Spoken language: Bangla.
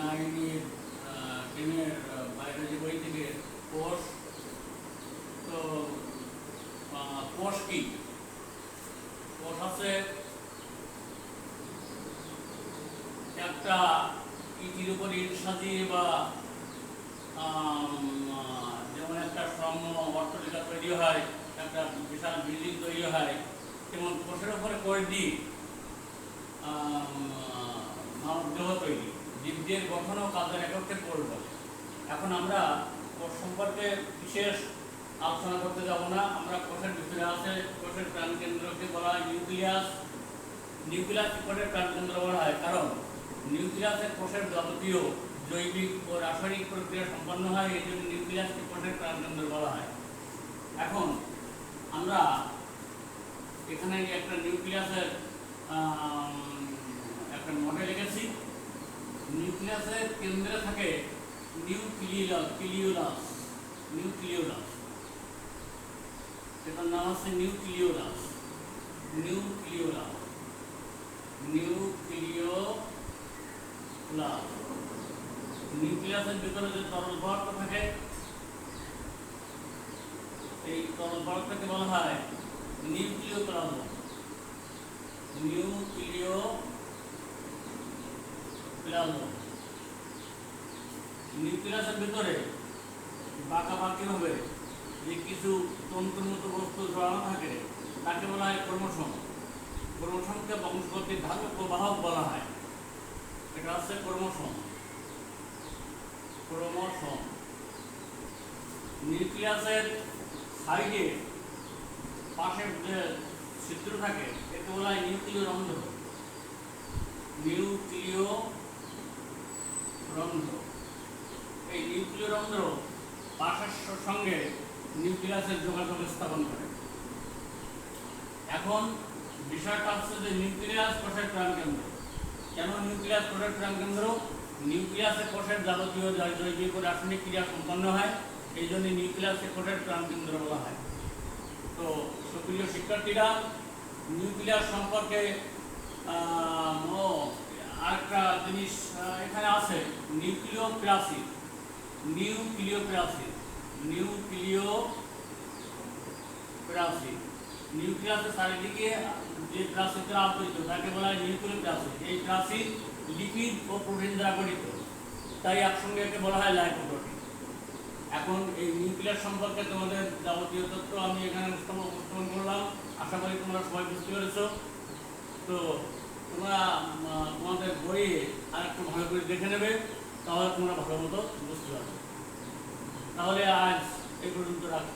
নাইনের টেনের বায়োলজি বই থেকে কোর্স। তো কোর্স কি? কোর্স হচ্ছে একটা উপর ইট সাজিয়ে বা যেমন একটা স্বর্ণ অট্টলিকা তৈরি হয়, একটা বিশাল বিল্ডিং তৈরি হয়, তেমন কোষের উপরে করে দিয়ে মানবদেহ তৈরি। জীবদের গঠন ও কাজের এককে কোষ বলে এখন আমরা কোষ সম্পর্কে বিশেষ আলোচনা করতে যাব না। আমরা কোষের ভিতরে আছে, কোষের প্রাণকেন্দ্রকে বলা হয় নিউক্লিয়াস। নিউক্লিয়াস কোষের প্রাণকেন্দ্র বলা হয়, কারণ নিউক্লিয়াসের কোষের যাবতীয় জৈবিক ও রাসায়নিক প্রক্রিয়া সম্পন্ন হয়, এই জন্য নিউক্লিয়াসকে কোষের প্রাণকেন্দ্র বলা হয়। এখন আমরা এখানে একটা নিউক্লিয়াসের একটা মডেল এঁকেছি। নিউক্লিয়াসের কেন্দ্রে থাকে নিউক্লিয়াস ক্লিওলাস নিউক্লিওলাস এটার নাম আছে নিউক্লিওলাস নিউক্লিওলাস নিউক্লিওলাস নিউক্লিয়াসের ভিতরে যে তরল পদার্থ থাকে, এই তরল পদার্থকে বলা হয় নিউক্লিয় প্লাজম নিউক্লিয় প্লাজম নিউক্লিয়াসের ভিতরে বাঁকাবাঁকি হবে। যে কিছু তন্তুর মতো বস্তু জড়ানো থাকে, তাকে বলা হয় ক্রমশম ক্রমশমকে বংশগতির ধারক ও বাহক বলা হয়। এটা হচ্ছে ক্রমশম ক্রমশম নিউক্লিয়াসের সাইডে পাশের যে ছিদ্র থাকে, একে বলা হয় নিউক্লিয় রন্ধ্র। নিউক্লিয় রন্ধ্র। এই নিউক্লিয় রন্ধ্র স- সঙ্গে নিউক্লিয়াসের যোগাযোগ স্থাপন করে। এখন বিষয়টা হচ্ছে যে নিউক্লিয়াস কোষের প্রাণকেন্দ্র কেন নিউক্লিয়াস কোষের প্রাণকেন্দ্র নিউক্লিয়াসে কোষের যাবতীয় জৈ- জৈবিক ও রাসায়নিক ক্রিয়া সম্পন্ন হয়, এই জন্য নিউক্লিয়াসে কোষের প্রাণকেন্দ্র বলা হয়। তো সুপ্রিয় শিক্ষার্থীরা নিউক্লিয়াস সম্পর্কে আরেকটা জিনিস এখানে আছে নিউক্লিয় প্লাসিড নিউক্লিয় প্লাসিড নিউক্লিয়াসের চারিদিকে যে প্লাসিডটা আবৃত, তাকে বলা হয় নিউক্লিয় প্লাসিড এই প্লাসিড লিপিড ও প্রোটিন দ্বারা গঠিত। তাই একসঙ্গে একে বলা হয় লাইকোপ্রোটিন এখন এই নিউক্লিয়াস সম্পর্কে তোমাদের যাবতীয় তথ্য আমি এখানে উপস্থাপন করলাম। আশা করি তোমরা সবাই বুঝতে পেরেছ। তো তোমরা তোমাদের বইয়ে আর একটু ভালো করে দেখে নেবে। তাহলে তোমরা ভালো মতো বুঝতে পারবে। তাহলে আজ এই পর্যন্ত রাখ